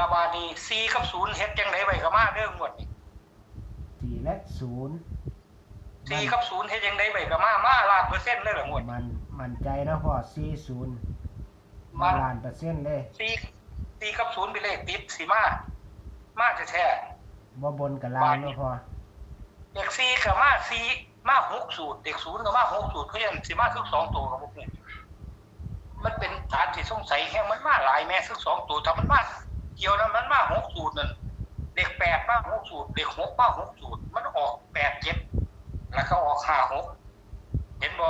ระบาดนี้ซีกับศูนย์เฮ็ดจังไดไว้ก็มาเด้องวดนี้สี่และศูนย์ซีกับศูนย์เฮ็ดจังไดไว้ก็มามาล้านเปอร์เซ็นต์เลยล่ะงวดนี้มันมันใจนะพ่อสี่ศูนย์มัมานล้านเปอร์เซ็นต์เลยซีซีกับศูนย์เป็นเลขติดสิมามาจะแท้บ่บนกับล่างเนาะพ่อเด็กซีกับมาซีมาหกสูตรเด็กศูนย์กับมาหกสูตรเขายังสิมาทั้งสองตัวกับพวกนี้มันเป็นฐานที่สงสัยแค่มันมาหลายแม่ทั้งสองตัวถ้ามันมา เกี่ยวนั้นมันมาหกสูตรนั่นเด็กแปดมาหกสูตรเด็กหกมาหกสูตรมันออกแปดเจ็ดแล้วก็ออกห้าหกเห็นบ่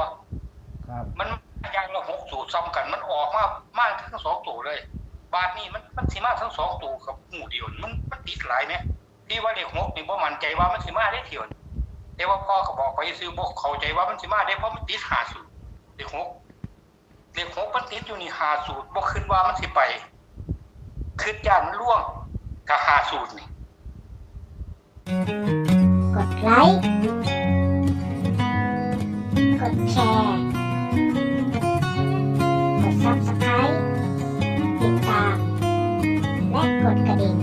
ครับมันอยังละหกสูตรซ้ำกัน มันออกมามาทั้งสองตัวเลย บาทนี้มันมันสิมาทั้งสองตัวกับหมู่เดียวมันมันติดหลายไหมที่ว่าเด็กหกนี่บ่มั่นใจว่ามันสิมาได้เที่ยวนี่แต่ว่าพ่อก็บอกไปซื้อบ่เข้าใจว่ามันสิมาได้เพราะมันติดหาสูตรเด็กหกเด็กหกมันติดอยู่นี่หาสูตรบ่คิดว่ามันสิไป คิดย่านมันล่วงกับหาสูตรนี่กดไลค์กดแชร์กด Subscribe ติดตามและกดกระดิ่ง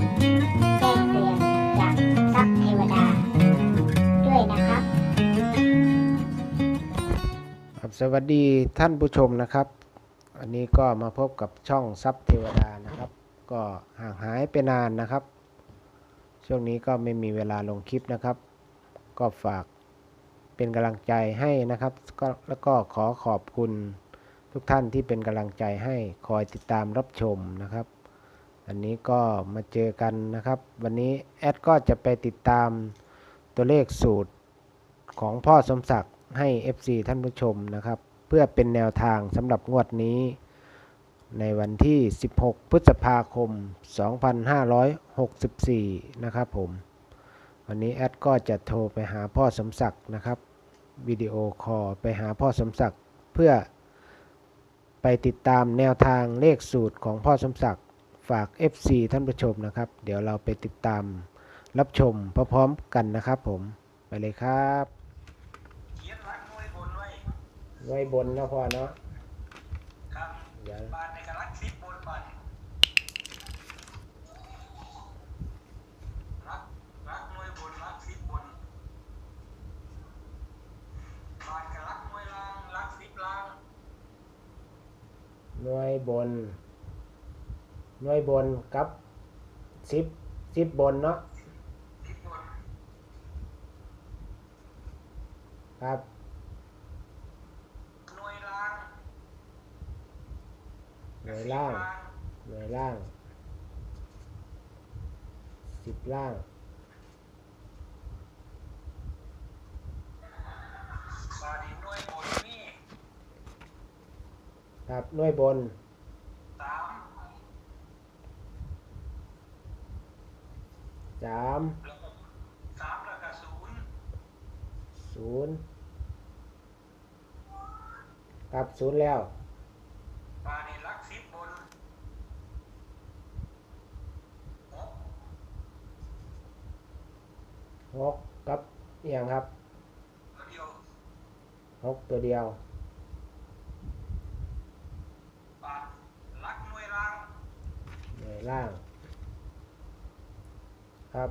แจ้งเตือนจากซับเทวดา ด้วยนะครับ ครับสวัสดีท่านผู้ชมนะครับ อันนี้ก็มาพบกับช่องซับเทวดานะครับ ก็ห่างหายไปนานนะครับ ช่วงนี้ก็ไม่มีเวลาลงคลิปนะครับ ก็ฝากเป็นกำลังใจให้นะครับก็แล้วก็ขอขอบคุณทุกท่านที่เป็นกำลังใจให้คอยติดตามรับชมนะครับ อันนี้ก็มาเจอกันนะครับ วันนี้แอดก็จะไปติดตามตัวเลขสูตรของพ่อสมศักดิ์ให้ FC ท่านผู้ชมนะครับ เพื่อเป็นแนวทางสำหรับงวดนี้ ในวันที่ 16 พฤษภาคม 2564 นะครับผม วันนี้แอดก็จะโทรไปหาพ่อสมศักดิ์นะครับวิดีโอคอลไปหาพ่อสมศักดิ์เพื่อไปติดตามแนวทางเลขสูตรของพ่อสมศักดิ์ฝาก FC ท่านผู้ชมนะครับ เดี๋ยวเราไปติดตามรับชมพร้อมๆกันนะครับผมไปเลยครับเขียนรักน้อยบนไว้ไว้บนนะพ่อเนาะครับเดี๋ยวบาทในกรักสิบบนบาทรักรักน้อยบนรักสิบบนบาทกับรักน้อยล่างรักสิบล่าง หน่วยบน หน่วยบนกับสิบสิบบนเนาะสิบบนครับหน่วยล่างหน่วยล่างหน่วยล่างสิบล่าง บาทอีกหน่วยบนนี่ ครับหน่วยบนสามสามแล้วก็สามแล้วก็ศูนย์ศูนย์ครับศูนย์แล้วบาทนี่รักสิบบนหกหกกับเอียงครับตัวเดียวหกตัวเดียว บาทรักหน่วยล่าง หน่วย ล่าง ครับ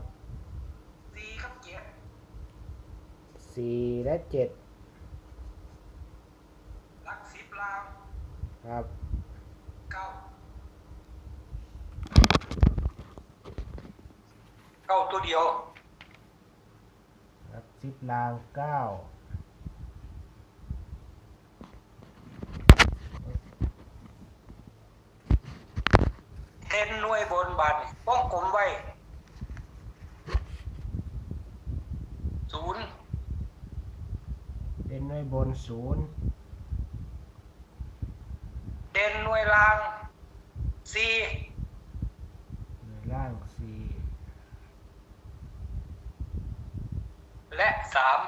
สี่กับเจ็ดสี่และเจ็ดรักสิบล่างครับเก้าเก้าตัวเดียวครับสิบลางเก้า เห็นหน่วยบนบาทนี่ป้องกลมไว้ศูนย์เป็นหน่วยบนศูนย์เด่นหน่วยล่างสี่หน่วยล่างสี่และสาม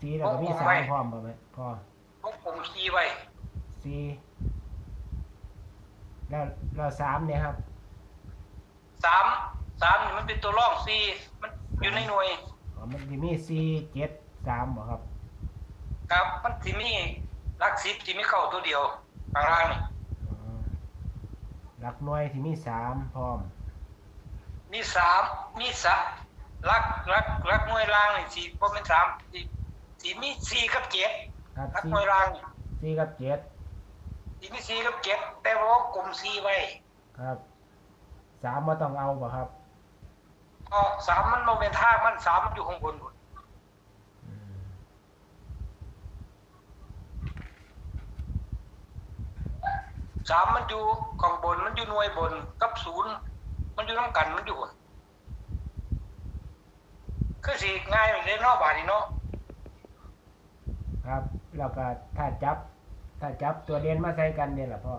สี่แล้วก็มีโอ้โหสาไว้มพร้อมป่ะไหมพ่อป้องกลมคีไว้สี่ แล้วแล้วสามเนี่ยครับสามสามนี่มันเป็นตัวร่องสี่มันอยู่ในหน่วยอ๋อมันจะมีสี่เจ็ดสามบ่ครับครับ มันสิมีรักสิบสิมีเข้าตัวเดียวข้างล่างนี่อ๋อหลักหน่วยที่มีสามพร้อมมีสามมีสะรักรักรักหน่วยล่างนี่สิบ่เป็นสามสิสิมีสี่กับเจ็ดครับรักสี่หน่วยล่างนี่สี่กับเจ็ด สิมีสี่กับเจ็ดแต่ว่ากลุ่มสี่ไว้ครับสามมาต้องเอาบ่ครับเพราะสามมันบ่เป็นทางมันสามมันอยู่ข้างบนพุ่นอืมสามมันอยู่ข้างบนมันอยู่หน่วยบนกับศูนย์มันอยู่น้ำกันมันอยู่พุ่นคือสิง่ายเลยเนาะบาดนี้เนาะครับแล้วก็ถ้าจับ ถ้าจับตัวเด่นมาใส่กันเนี่ยแหละพ่อ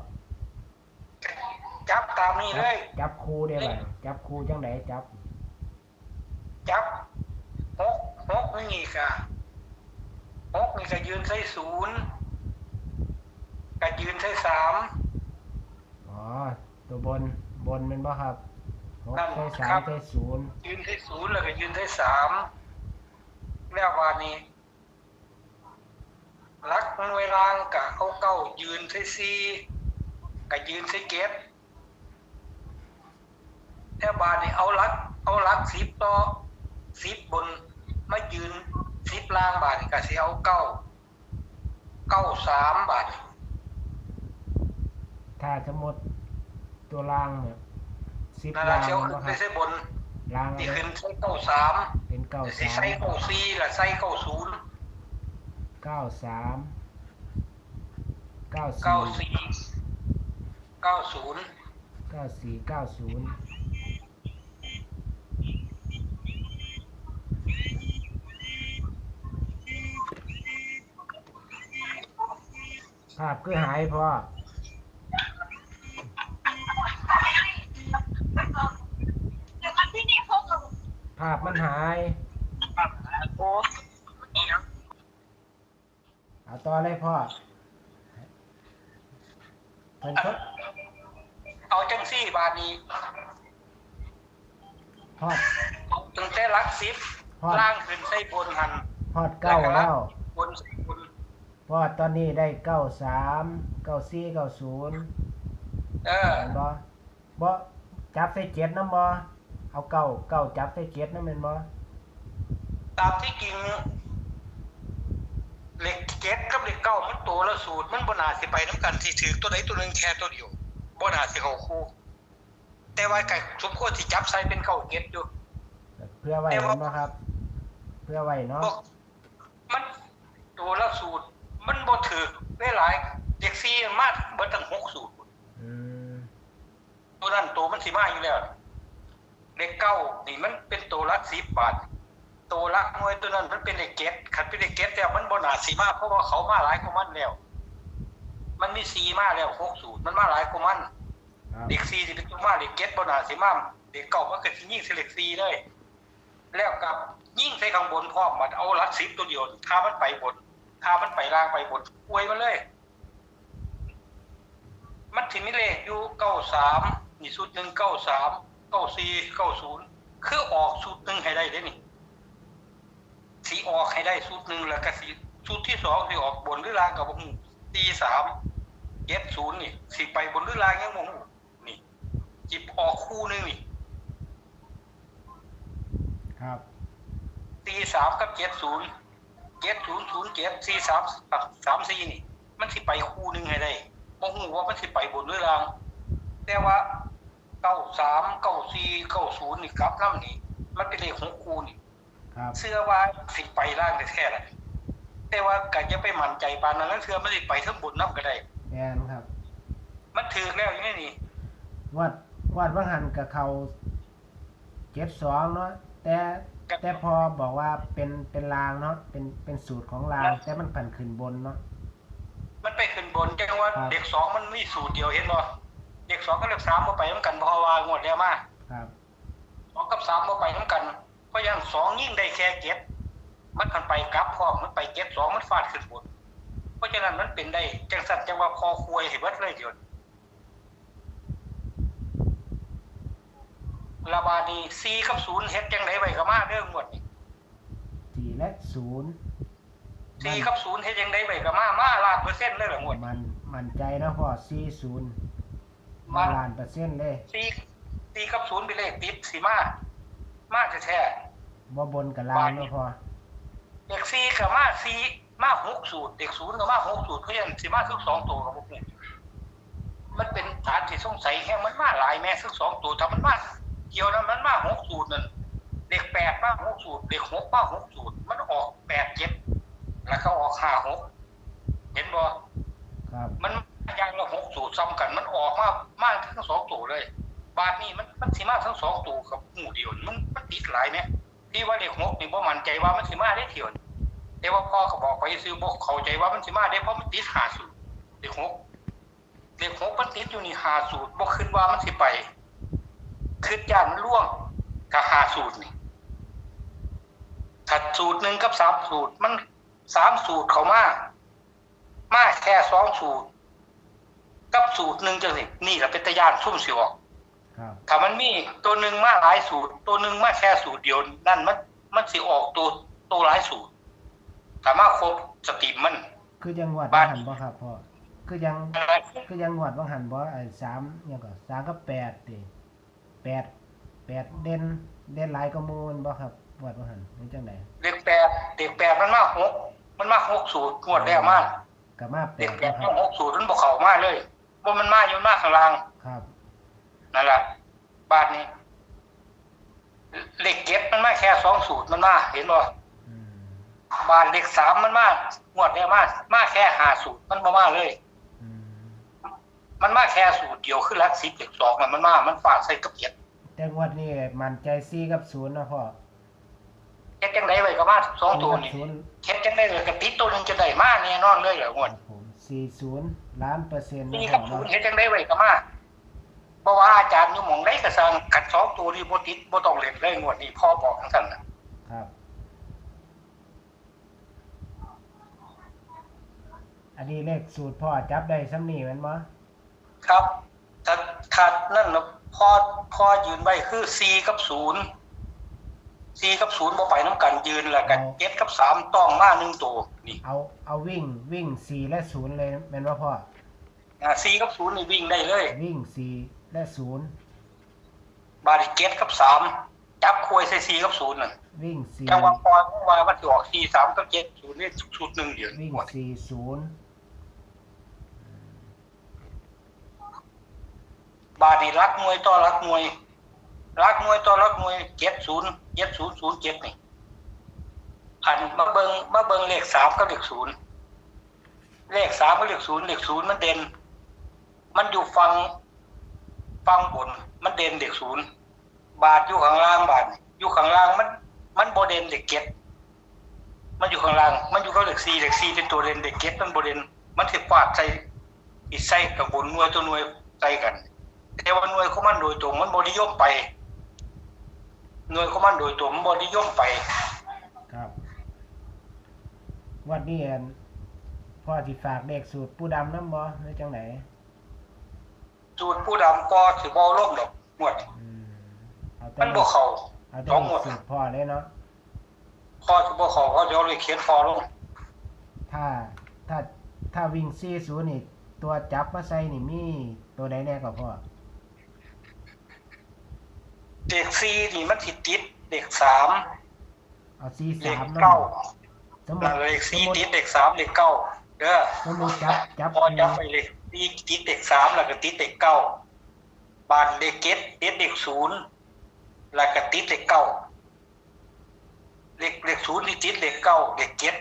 จับตามนี้เลย จับคู่ได้บ่จับคู่จังไดจับ จับหกหกนี่ก็หกนี่ก็ยืนใส่ศูนย์ก็ยืนใส่สามอ๋อตัวบนบนแมันบ่ครับหกนั่นใส่สาครัมบใส่ศูนย์ยืนใส่ศูนย์แล้วก็ยืนใส่สามแล้ววันนี้ รักมันเวลางกะเอาเก้ายืนใส่สี่ก็ยืนใส่เก็บแล้วบาทนี้เอารัก เอารักสิบต่อสิบบนมายืนสิบล่างบาทนี่ก็สิเอาเก้าเก้าสามบาทถ้าสมมติตัวล่างเนี่ยสิบนั่นแหละล่างเชียวแม่นขึ้นบ่ไปครับใส่บนล่างที่เอาขึ้นใส่เก้าสามเป็นเก้าสิสามใส่เก้าสี่ละใส่เก้าศูนย์ เก้าสามเก้าเก้าสี่สี่เก้าศูนย์เก้าสี่เก้าศูนย์ภาพคือหายพ่อภาพมันหาย โอ้ เอาต่อเลยพ่อเพิ่นทดเอาจังสี่บาทนี้ฮอดตั้งแต่รักสิบฮอดล่างขึ้นใส่บนหันฮอดเก้าแล้วบนใส่บนเพราะว่าตอนนี้ได้เก้าสามเก้าสี่เก้าศูนย์เออเห็นบ่บ่จับใส่เจ็ดน้ำบ่เอาเก้าเก้าจับใส่เจ็ดน้ำเป็นบ่ตามที่จริง เหล็กเก็ดกับเหล็กเก้ามันตัวละสูตร มันบนาสิไปน้ำกันที่ถือตัวไหนตัวหนึ่งแค่ตัวเดียวบนาสิเขาคู่ แต่ว่าไก่สมควรที่จับใส่เป็นเก้าเก็ดอยู่เพื่อไว้แต่เห็ว่านบ่ครับ เพื่อไว้เนาะบอกมันตัวละสูตร มันบ่ถือได้หลายเด็กซีมากเบิดตั้งหกสูตรอืมตัวนั้นตัวมันสิมาอยู่แล้วเด็กเก้านี่มันเป็นตัวละสิบบาท ตัวละหน่วยตัวนั้นมันเป็นเด็กเก็ตขันเป็นเด็กเก็ตแล้วมันบ่น่าสีมาเพราะว่าเขามาหลายกว่ามันแล้ว มันมีสีมาแล้วหกสูตรมันมาหลายกว่ามันครับเด็กซีสิเป็นตัวมาเด็กเก็ตบ่น่าสีมาเด็กเก่ามันก็สิยิ่งเสเล็กซีเลยแล้วกับยิ่งใส่ข้างบนพร้อมมันเอาลัดสิบตัวเดียวถ้ามันไปบนถ้ามันไปล่างไปบนอวยมันเลย มันถึงมีเลขอยู่เก้าสามนี่สูตรหนึ่งเก้าสามเก้าสี่เก้าศูนย์คือออกสูตรหนึ่งให้ได้เด้นี่ สีออกให้ได้สูตรหนึ่งแล้วก็สีสูตรที่สองสีออกบนหรือล่างกับผมตีสามเจ็ดศูนย์นี่สีไปบนหรือล่างยังมงนี่จิบออกคู่หนึงนี่ครับตีสามกับเจ็ดศูนย์เจ็ดศูนย์ศูนย์เจ็ดสี่สามสามสี่นี่ มันสิไปคู่หนึ่งให้ได้มองหูว่ามันสิไปบนหรือล่าง แต่ว่าเก้าสามเก้าสี่เก้าศูนย์นี่กลับน้ำนี่มันเป็นเลขของคูนี่ครับ เชื่อว่าสิไปล่างได้แท้แหละแต่ว่าก็จะไปมั่นใจปานนั้นแล้วเชื่อมันสิไปทั้งบนน้ำก็ได้แมนครับ มันถือแล้วอย่างนี้นี่วัดวัดว่างหันกับเขาเจ็ดสองเนาะแต่แต่พอบอกว่าเป็นเป็นรางเนาะเป็นเป็นสูตรของราง แต่มันผันขึ้นบนเนาะมันไปขึ้นบนจังว่าครับเด็กสองมันมีสูตรเดียวเห็นบ่เด็กสองกับเด็กสามมาไปน้ำกันเพราะว่างวดแล้วมาครับสองกับสามมาไปน้ำกัน เพราะอยังสองยิ่งได้แค่เก็บมันกันไปกลับพร้อมมันไปเก็บสองมันฟาดขึ้นบนเพราะฉะนั้นมันเป็นได้จังสันจังว่าคอควยให้เบิดเลยเดียวระบาดนี้ซีกับศูนย์เฮ็ดจังไดไว้ก็มาเรื่องหมดนี่สี่และศูนย์ซีกับศูนย์เฮ็ดจังไดไว้ก็มามาล้านเปอร์เซ็นต์เลยละหมดมันมันใจนะพ่อสี่ศูนย์มาล้านเปอร์เซ็นต์เลยสี่สี่กับศูนย์เป็นเลขติดสีมา มาแท้บ่บนกับล่างเนาะพ่อๆเด็กสี่กับมาสี่มาหกสูตร เด็กศูนย์กับมาหกสูตรเขายังสีมาทั้งสองตัวกับพวกนี้มันเป็นฐานที่สงสัยแค่มันมาหลายแม่ทั้งสองตัวถ้ามันมาเกี่ยวนะมันมาหกสูตรนั่นเด็กแปดมาหกสูตร เด็กหกมาหกสูตร มันออกแปดเจ็ดแล้วก็ออกห้าหกเห็นบ่ครับมันยางละหกสูตรซ้ำกัน มันออกมามากทั้งสองตัวเลย บาทนี่มันมันสิมาทั้งสองตัวกับหมู่เดียวมันมันติดหลายไหมที่ว่าเลขหกนี่บ่มันใจว่ามันสิมาได้เที่ยวแต่ว่าพ่อก็บอกไปซื้อบอกเขาใจว่ามันสิมาได้เพราะมันติดหาสูตรเลขหกเลขหกมันติดอยู่นี่หาสูตรบ่ขึ้นว่ามันสิไปคือย่านมันล่วงกับหาสูตรนี่ถัดสูตรหนึ่งกับสามสูตรมันสามสูตรเขามามาแค่สองสูตร กับสูตรหนึ่งจังสินี่แหละเป็นตะยานซุ่มสิออก ถ้ามันมีตัวหนึ่งมาหลายสูตร ตัวหนึ่งมาแค่สูตรเดียวนั่นมันมันสิออกตัวตัวหลายสูตรถ้ามาครบสติมัน คือยังงวดบ้าว่านหันบ่ครับพ่อคือยังอะไรคือยังงวดว่าหันบ่ไอ้สามหยังก็สามกับแปดติแปดแปดเด่นเด่นหลายก็มูลบ่ครับงวดว่าหันมันจังไดเด็กแปดเด็กแปดมันมาหกมันมาหกสูตรงวดแล้วมาก็มาแปเด็กดแปดนะคต้รัอบงหกสูตรมันบอกเขามาเลยว่ามันมาอยู่มาข้างล่างครับ นั่นแหละบาทนี้เลขเก็บมันมาแค่สองสูตรมันมาเห็นบ่อืมบานเลขสามมันมางวดแล้วมามาแค่หาสูตรมันบ่มาเลยอืมมันมาแค่สูตรเดียวคือหลักสิบเลขสองน่ะมันมามันฝากใส่กับเจ็ดแต่งวดนี้มั่นใจ4กับ0นะพ่อเฮ็ดจังไดไว้ก็มาสองตัวนี่ศูนย์เฮ็ดจังไดเลยกับติดตัวหนึงจะได้มาแน่นอนเลยเหรองวดครับผม40ล้านเปอร์เซ็นต์นี่นะคกัรับบศูนเนาะย์เฮ็ดจังไดไว้ก็มา เพราะว่าอาจารย์อยู่หม่องใดก็สั่งกัดสองตัวนี่บ่ติดบ่ต้องเล่นเลยงวดนี้พ่อบอกจังซั่นน่ะครับ อันนี้เลขสูตรพ่อจับได้ซ้ำนี่แม่นบ่ครับถ้าถ้านั่นน่ะพ่อพ่อยืนไว้คือ4กับ0 4กับ0บ่ไปนํกันยืนแล้วก็7กับ3ต้องมาหนึ่งตัวนี่เอาเอาวิ่งวิ่งสี่และศูนย์เลยแม่นว่าพ่อ อ่า4กับ0นี่วิ่งได้เลย วิ่งสี่ และศูนย์บาริเกตกับสามจับคุยใส่สี่กับศูนย์น่ะวิ่งสี่จังหวะพอว่ามันจะออกสี่สามกับเจ็ดศูนย์นี่ชุดหนึ่งเดียววิ่งหมดสี่ศูนย์บาริรักมวยต่อรักมวย รักมวยต่อรักมวยเจ็ดศูนย์เจ็ดศูนย์ศูนย์เจ็ดนี่อันมาเบิงมาเบิงเลขสามกับเลขศูนย์เลขสามกับเลขศูนย์เลขศูนย์มันเด่น มันอยู่ฟัง ฟังบน มันเด่นเลขศูนย์บาทอยู่ข้างล่างบาทอยู่ข้างล่างมัน มันโบเด่นเลขเจ็ดมันอยู่ข้างล่าง มันอยู่กับเหล็กซีเหล็กซีเป็นตัวเด่นเหล็กเก็ตมันโบเด่นมันสิฟาดใส่อีใส่กับบนนวยตัวหนวยใส่กัน แต่ว่าหนวยของมันโดยตรงมันบนิยมไปหน่วยของมันโดยตรงมันบนิยมไป ครับวันนี้อันพ่อสิฝากเลขสูตรปูดำน้ำบ่หรือจังไหน สูตรผู้ดำก็ถือบอล่มดอกหมดอืมเอาแต่มันบ่เข้าเอาแต่สองเลหมขดสูตรพ่อเลยเนาะข้อถือบ่เข้าเขาจะเอาเลยเขียนฟอลงถ้าถ้าถ้าวิ่งสี่ศูนย์นี่ตัวจับมาใส่นี่มีตัวใดแน่ก็พ่อเด็กซีนี่มันสิติดเด็กสามเอาสี่เด็กสามเก้าสมมนั่นติเด็กสซีมมติติดเด็กสามเด็กเก้าเด้อสมมติจับจับพอจับไปเลย ตีติดเด็กสามแล้วก็ติดเด็กเก้าบานเด็กเก็ตติดเด็กศูนย์แล้วก็ติดเด็กเก้าเด็กเด็กศูนย์นี่ติดเด็กเก้าเด็กเก็ต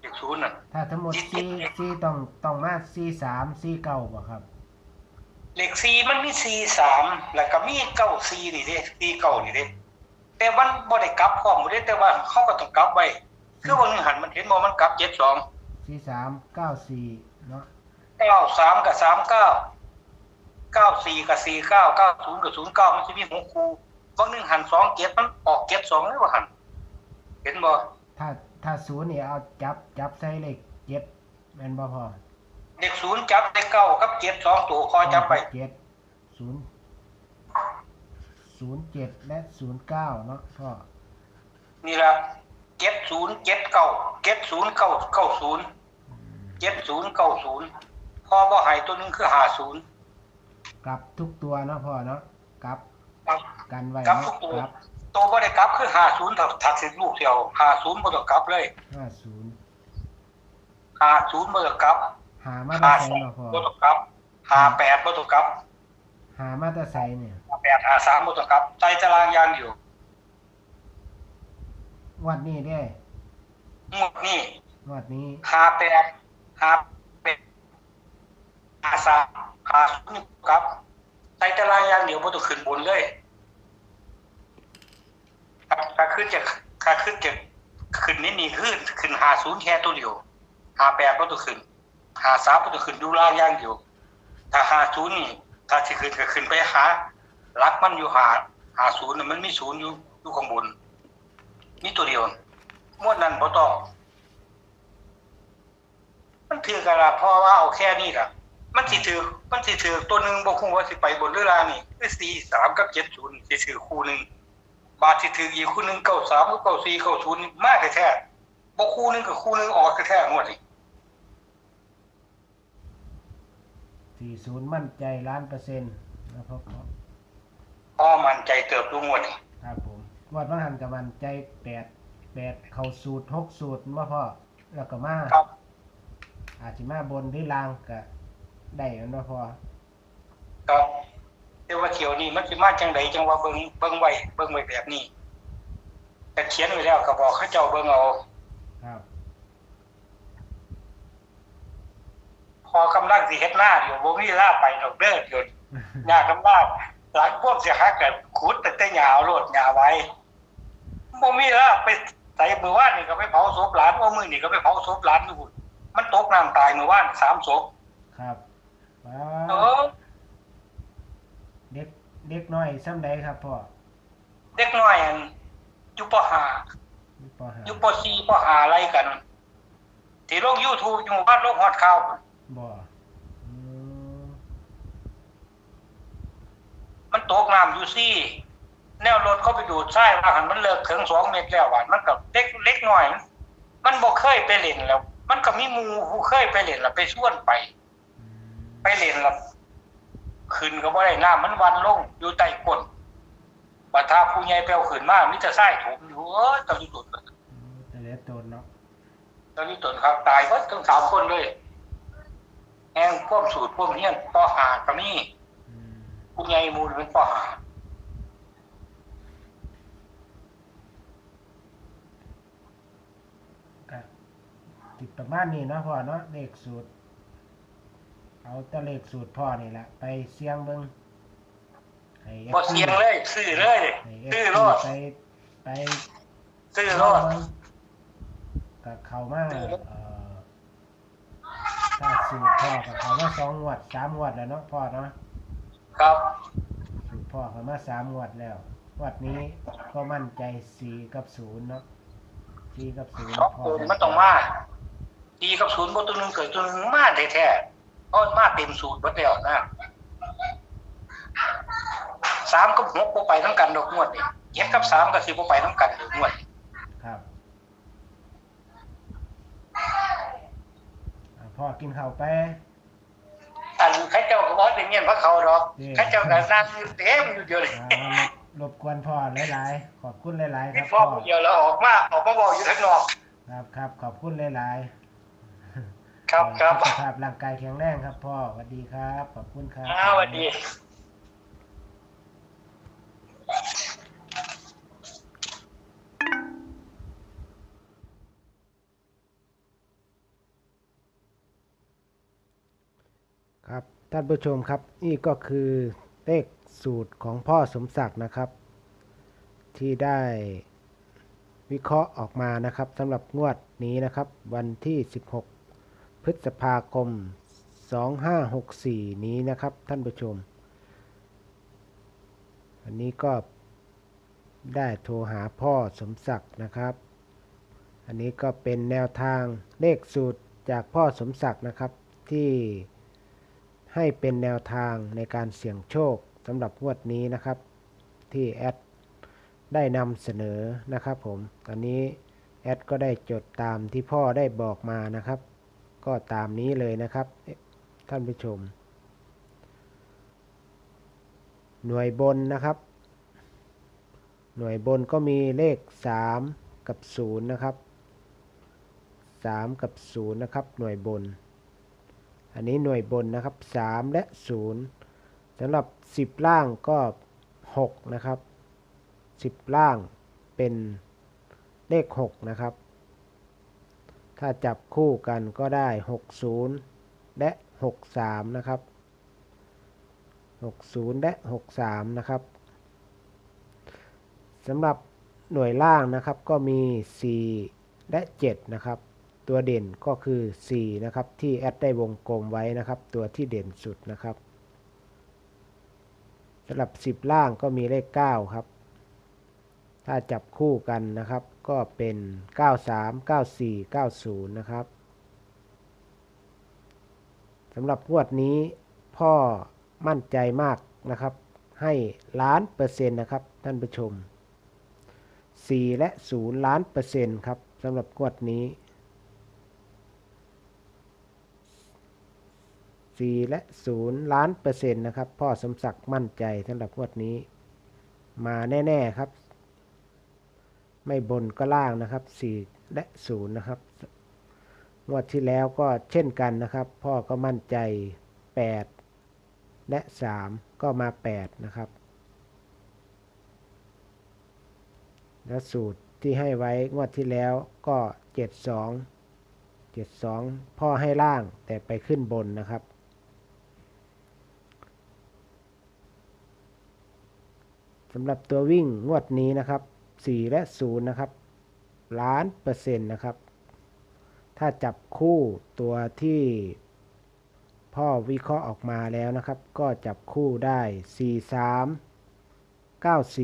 เด็กศูนย์น่ะถ้าทั้งหมดติดสี่ติดสี่ต้องต้องมาสี่สามสี่เก้าบ่ครับเด็กสี่มันมีสี่สามแล้วก็มีเก้าสี่นี่เด้สี่เก้านี่เด้แต่มันบ่ได้กลับพร้อมบ่ได้แต่ว่าเขาก็ต้องกลับไว้คือวันนึงหันมันเห็นบ่มันกลับเจ็ดสองสี่สามเก้าสี่ เนาะเก้าสามกับสามเก้าเก้าสี่กับสี่เก้าเก้าศูนย์กับศูนย์เก้ามันจะมีหกคู่บางหนึ่งหันสองเจ็ดมันออกเจ็ดสองเลยว่าหันเห็นบ่ถ้าถ้าศูนย์นี่เอาจับจับใส่เลขเจ็ดแม่นบ่พอเด็กศูนย์จับเด็กเก้ากับเจ็ดสองตัวคอยจับไปเจ็ดศูนย์ศูนย์เจ็ดและศูนย์เก้าเนาะพ่อนี่ละเจ็ดศูนย์เจ็ดเก้าเจ็ดศูนย์เก้าเก้าศูนย์เจ็ดศูนย์เก้าศูนย์ พอบ่ใหายตัวหนึงคือหาศูนย์ กลับทุกตัวเนาะพ่อเนาะกลับครับ กันไว้กลับเนาะทุกตัวกลับตัวบ่ได้กลับคือห้าศูนย์ถ้าถัดสิลูกเดียวห้าศูนย์บ่ต้องกลับเลยห้าศูนย์ห้าศูนย์บ่ต้องกลับหามาห้าแตาใส่สองเนาะพ่อบ่ต้องกลับห้าแปดบ่ต้องกลับหามาแตาใส่เนี่ยห้าแปดห้าสามบ่ต้องกลับใจตารางยางอยู่งวัดนี้เด้หมดนี่งวัดนี้ห้าแปดห้าแปด หาสามหาศูนย์ครับใจตารางยางเดียวบ่ต้องขึ้นบนเลยครับถ้าขึ้นจะถ้าขึ้นจะขึ้นนี่นี่ขึ้นขึ้นหาศูนย์แค่ตัวเดียวหาแปดบ่ต้องขึ้นหาสามบ่ต้องขึ้นดูล่างย่างเดียวถ้าหาศูนย์นี่ถ้าสิขึ้นก็ขึ้นไปหารักมันอยู่หาหาศูนย์มันมีศูนย์อยู่อยู่ข้างบนนี่ตัวเดียวมวดนั้นบ่ต้องมันถือกันละเพราะว่าเอาแค่นี้ละ มันสิถือมันสิถือตัวหนึ่งบ่คงว่าสิไปบนเรือล่างนี่คือสี่สามกับเจ็ดศูนย์สิถือคู่หนึ่งบาทสิถืออีกคู่หนึ่งเก้าสามกับเก้าสี่เก้าศูนย์มากแท้ๆบ่คู่หนึ่งกับคู่หนึ่งออกแท้ๆงวดนี้สี่ศูนย์มั่นใจล้านเปอร์เซ็นต์นะพ่อพ่อพอมันใจเติบดูงวดนี้ครับผมงวดว่าหันกับมันใจแปดแปดเข้าสูตรหกสูตรมาพ่อแล้วก็มาครับอาจจะมาบนหรือล่างก็ ได้แมันบ่พ่อครับแต่ว่าเขียวนี่มันสิมาจังไดจังว่าเบิ่งเบิ่งไว้เบิ่งไว้แบบนี้แต่เขียนไว้แล้วก็บอกเขาเจ้าเบิ่งเอาครับพอกำลังสิเฮ็ดหน้าอยู่บ่มีเวลาไปดอกเด้อเดี๋ยวยากลำบากหลังพวกเสียหักก็ขุดตั้งแต่หญ้าเอาโลดหญ้าไว้บ่มีเวลาไปใส่มื้อวานนี่ก็ไปเผาศพหลานว่ามื้อนี่ก็ไปเผาศพหลานอยู่พุ่นมันตกน้ำตายมื้อวานสามศพครับ ว้าเออเด็กเด็กน้อยซ้ำใดครับพ่อเด็กน้อยอันอยู่ป .5 อยู่ปห้าอยู่ป .4 ป .5 อะไรกันที่ลง YouTube อยู่บ้านโลกฮอดข่าวพุ่นบ่อืมมันตกน้ำอยู่ซี่ แนวรถเขาไปดูดทรายว่าหันมันเลิกถึงสองเมตรแล้วว่ามันกับเล็กเล็กน้อยมันมันบ่เคยไปเล่นแล้ว มันก็มีหมู่ผู้เคยไปเล่นแล้วไปชวนไปอืม ไปเล่นแล้วขึ้นก็บ่ได้น้ำมันวันลงอยู่ใต้ก้นบัดถ้าผู้ใหญ่ไปเอาขึ้นมามีแต่ทรายถมอยู่เอ้ยตอนนี้ตุนอืมแต่เล็กโตนเนาะตอนนี้ตุนครับตายเบิดทั้งสามคนเลยแห้งพ่วมสูตรพ่วมเฮียนปหาก็มีอืมผู้ใหญ่หมู่เป็นปหาก็ติดประมาณนี้เนาะพ่อเนาะเลขสูตร เอาแต่เลขสูตรพ่อนี่แหละไปเสี่ยงเบิ่งให้บ่ FC เสียงเลยซื้อเลย ให้ ซื้อ FC รถไปไปซื้อลรองถเบิ่งก็เข้ามาซื้อรถ เอ่อถ้าสูตรพ่อก็เข้ามาสองงวดสามงวดแล้วเนาะพ่อเนาะครับสูตรพ่อเข้ามาสามงวดแล้วงวดนี้ก็มั่นใจสี่กับศูนย์เนาะสี่กับศูนย์สองพ่อตัวมันต้องมาดีกับศูนย์บ่ตัวหนึงเกิดตัวหนึงมาแท้ๆ เพราะมาเต็มสูตรเบิดแล้วนะสามกับหกบ่ไปทั้งกันดอกงวดนี่เจ็ดกับสามก็สิบ่ไปทั้งกันดอกงวดครับอะพ่อกินข้าวไปอันใครเจ้าก็บ่ได้เงียนพระเขาดอกใครเจ้าก็นั่งอยู่เต็มอยู่เดียวเลยอ่ารบกวนพ่อหลายๆขอบคุณหลายๆคมีรับพ่อพ่อผู้เดียวแล้วออกมาออกมาบอกอยู่ข้างนอกครับครับขอบคุณหลายๆ ครับครับสุขภาพร่างกายแข็งแรงครับพ่อสวัสดีครับ ขอบคุณครับอ้าวสวัสดีครับท่านผู้ชมครับ นี่ก็คือเลขสูตรของพ่อสมศักดิ์นะครับ ที่ได้วิเคราะห์ออกมานะครับสำหรับงวดนี้นะครับ วันที่ 16 พฤษภาคม 2564 นี้นะครับท่านผู้ชม อันนี้ก็ได้โทรหาพ่อสมศักดิ์นะครับ อันนี้ก็เป็นแนวทางเลขสูตรจากพ่อสมศักดิ์นะครับที่ให้เป็นแนวทางในการเสี่ยงโชคสำหรับงวดนี้นะครับ ที่แอดได้นำเสนอนะครับผม ตอนนี้แอดก็ได้จดตามที่พ่อได้บอกมานะครับ ก็ตามนี้เลยนะครับท่านผู้ชม หน่วยบนนะครับ หน่วยบนก็มีเลข 3 กับ 0 นะครับ 3 กับ 0 นะครับ หน่วยบน อันนี้หน่วยบนนะครับ 3 และ 0สำหรับ 10 ล่างก็ 6 นะครับ 10 ล่างเป็นเลข 6 นะครับ ถ้าจับคู่กันก็ได้ 60 และ 63 นะครับ 60 และ 63 นะครับสำหรับหน่วยล่างนะครับก็มี 4 และ 7 นะครับ ตัวเด่นก็คือ 4 นะครับ ที่แอดได้วงกลมไว้นะครับ ตัวที่เด่นสุดนะครับสำหรับ 10 ล่างก็มีเลข 9 ครับ ถ้าจับคู่กันนะครับ ก็เป็น 93 94 90 นะครับสำหรับงวดนี้พ่อมั่นใจมากนะครับ ให้ล้านเปอร์เซ็นต์นะครับ ท่านผู้ชม 4 และ 0 ล้านเปอร์เซ็นต์ครับสำหรับงวดนี้ 4 และ 0 ล้านเปอร์เซ็นต์นะครับ พ่อสมศักดิ์มั่นใจสำหรับงวดนี้ มาแน่ ๆ ครับ ไม่บนก็ล่างนะครับ 4 และ 0 นะครับงวดที่แล้วก็เช่นกันนะครับ พ่อก็มั่นใจ 8 และ 3 ก็มา 8 นะครับ แล้วสูตรที่ให้ไว้งวดที่แล้วก็ 72 72 พ่อให้ล่างแต่ไปขึ้นบนนะครับสำหรับตัววิ่งงวดนี้นะครับ 4 และ 0 นะครับ ล้านเปอร์เซ็นต์นะครับ ถ้าจับคู่ตัวที่พ่อวิเคราะห์ออกมาแล้วนะครับ ก็จับคู่ได้ 4 3 9 4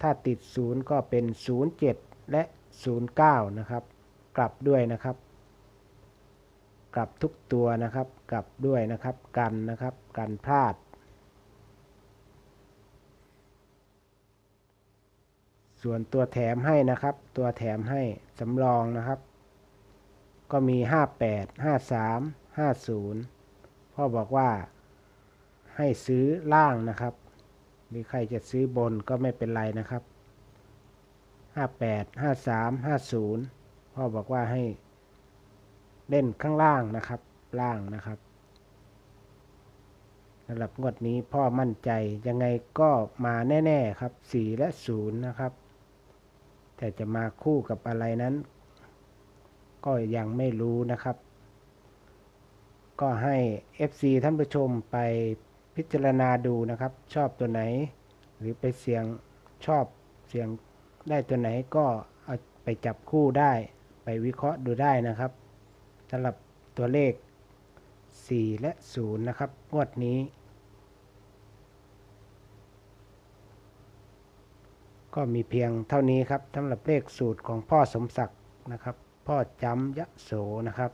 ถ้าติด 0 ก็เป็น 07 และ 09 นะครับ กลับด้วยนะครับ กลับทุกตัวนะครับ กลับด้วยนะครับ กันนะครับ กันพลาด ส่วนตัวแถมให้นะครับ ตัวแถมให้สำรองนะครับ ก็มี 58 53 50 พ่อบอกว่าให้ซื้อล่างนะครับ หรือใครจะซื้อบนก็ไม่เป็นไรนะครับ 58 53 50 พ่อบอกว่าให้เล่นข้างล่างนะครับ ล่างนะครับสำหรับงวดนี้พ่อมั่นใจยังไงก็มาแน่ ๆ ครับ 4 และ 0 นะครับ แต่จะมาคู่กับอะไรนั้น ก็ยังไม่รู้นะครับ ก็ให้ FC ท่านผู้ชมไปพิจารณาดูนะครับ ชอบตัวไหน หรือไปเสียงชอบเสียงได้ตัวไหนก็เอาไปจับคู่ได้ ไปวิเคราะห์ดูได้นะครับสำหรับตัวเลข 4 และ 0 นะครับงวดนี้ ก็มีเพียงเท่านี้ครับสำหรับเลขสูตรของพ่อสมศักดิ์นะครับ พ่อจำยะโสนะครับ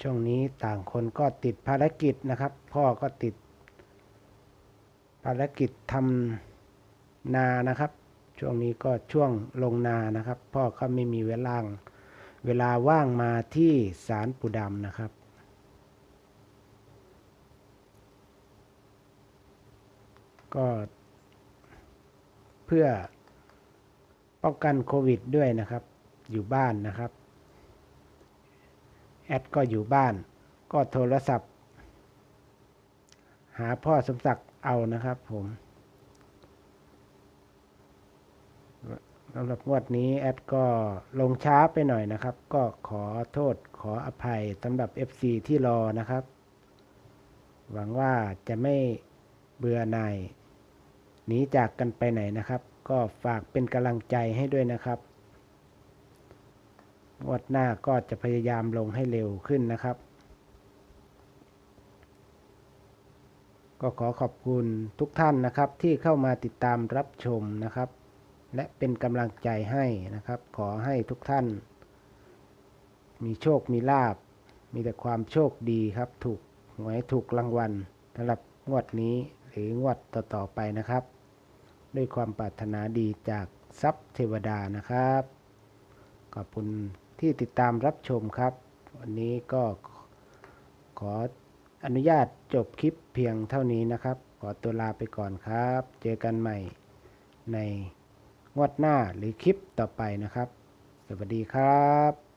ช่วงนี้ต่างคนก็ติดภารกิจนะครับ พ่อก็ติด ภารกิจทำนานะครับ ช่วงนี้ก็ช่วงลงนานะครับ พ่อก็ไม่มีเวลาเวลาว่างมาที่ศาลปู่ดำนะครับก็ พื่อป้องกันโควิดด้วยนะครับ อยู่บ้านนะครับ แอดก็อยู่บ้าน ก็โทรศัพท์ หาพ่อสมศักดิ์เอานะครับผมสำหรับงวดนี้แอดก็ลงช้าไปหน่อยนะครับ ก็ขอโทษขออภัยสำหรับ FC ที่รอนะครับ หวังว่าจะไม่เบื่อหน่าย หนีจากกันไปไหนนะครับ ก็ฝากเป็นกำลังใจให้ด้วยนะครับงวดหน้าก็จะพยายามลงให้เร็วขึ้นนะครับ ก็ขอขอบคุณทุกท่านนะครับ ที่เข้ามาติดตามรับชมนะครับ และเป็นกำลังใจให้นะครับ ขอให้ทุกท่าน มีโชคมีลาบ มีแต่ความโชคดีครับ ถูกหวยถูกรางวัลสำหรับงวดนี้หรืองวดต่อๆไปนะครับ ด้วยความปรารถนาดีจากทรัพย์เทวดานะครับ ขอบคุณที่ติดตามรับชมครับ วันนี้ก็ขออนุญาตจบคลิปเพียงเท่านี้นะครับ ขอตัวลาไปก่อนครับ เจอกันใหม่ในงวดหน้าหรือคลิปต่อไปนะครับ สวัสดีครับ